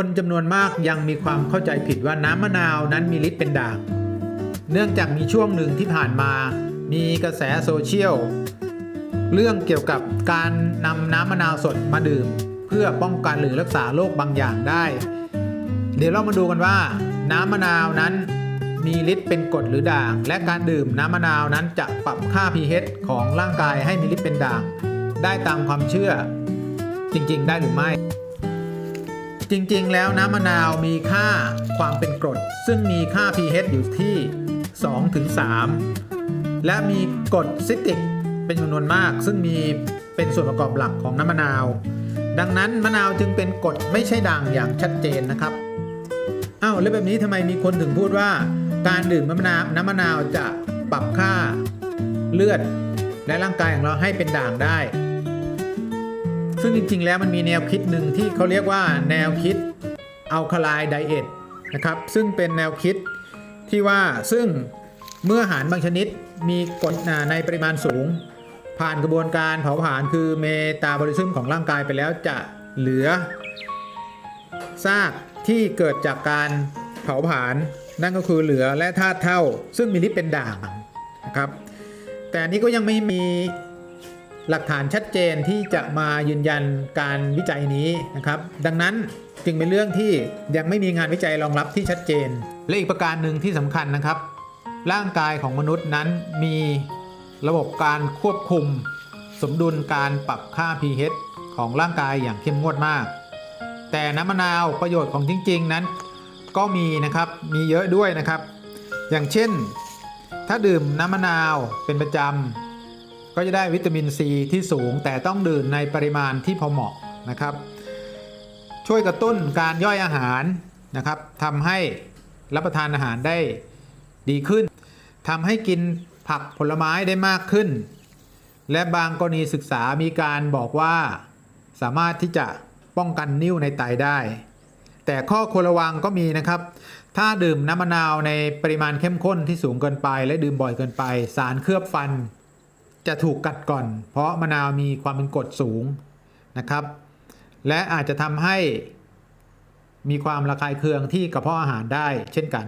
คนจำนวนมากยังมีความเข้าใจผิดว่าน้ำมะนาวนั้นมีฤทธิ์เป็นด่าง เนื่องจากมีช่วงหนึ่งที่ผ่านมา มีกระแสโซเชียลเรื่องเกี่ยวกับการนำน้ำมะนาวสดมาดื่ม เพื่อป้องกันหรือรักษาโรคบางอย่างได้ เดี๋ยวเรามาดูกันว่า น้ำมะนาวนั้นมีฤทธิ์เป็นกรดหรือด่าง และการดื่มน้ำมะนาวนั้นจะปรับค่า pH ของร่างกายให้มีฤทธิ์เป็นด่าง ได้ตามความเชื่อ จริง ๆ ได้หรือไม่ จริงๆ แล้วน้ำมะนาวมีค่าความเป็นกรด ซึ่งมีค่า pH อยู่ที่ 2-3 และมีกรดซิตริกเป็นจำนวนมาก ซึ่งมีเป็นส่วนประกอบหลักของน้ำมะนาว ดังนั้นมะนาวจึงเป็นกรดไม่ใช่ด่างอย่างชัดเจนนะครับอ้าวแล้วแบบนี้ทำไมมีคนถึงพูดว่า การดื่มมะนาวน้ำมะนาวจะปรับค่าเลือด และร่างกายของเราให้เป็นด่างได้ ซึ่งจริง ๆ แล้วมันมีแนวคิดหนึ่งที่เขาเรียกว่าแนวคิดอัลคาไลน์ไดเอทนะครับ ซึ่งเป็นแนวคิดที่ว่าซึ่งเมื่ออาหารบางชนิดมีกรดในปริมาณสูง ผ่านกระบวนการเผาผลาญคือเมตาบอลิซึมของร่างกายไปแล้วจะเหลือซากที่เกิดจากการเผาผลาญนั่นก็คือเหลือและธาตุเท่า ซึ่งมีฤทธิ์เป็นด่างนะครับ แต่นนี้ก็ยังไม่มี หลักฐานชัดเจนที่จะมายืนยันการวิจัยนี้นะครับ ดังนั้นจึงเป็นเรื่องที่ยังไม่มีงานวิจัยรองรับที่ชัดเจน และอีกประการหนึ่งที่สำคัญนะครับ ร่างกายของมนุษย์นั้นมีระบบการควบคุม สมดุลการปรับค่า pH ของร่างกายอย่างเข้มงวดมาก แต่น้ำมะนาวประโยชน์ของจริง ๆ นั้น ก็มีนะครับมีเยอะด้วยนะครับ อย่างเช่น ถ้าดื่มน้ำมะนาวเป็นประจำ ก็จะได้วิตามินซีที่สูง แต่ต้องดื่มในปริมาณที่พอเหมาะนะครับ ช่วยกระตุ้นการย่อยอาหารนะครับทำให้รับประทานอาหารได้ดีขึ้นทำให้กินผักผลไม้ได้มากขึ้น และบางกรณีศึกษามีการบอกว่าสามารถที่จะป้องกันนิ่วในไตได้ แต่ข้อควรระวังก็มีนะครับ ถ้าดื่มน้ำมะนาวในปริมาณเข้มข้นที่สูงเกินไป และดื่มบ่อยเกินไป สารเคลือบฟัน จะถูกกัดก่อน เพราะมะนาวมีความเป็นกรดสูงนะครับ และอาจจะทำให้มีความระคายเคืองที่กระเพาะอาหารได้เช่นกัน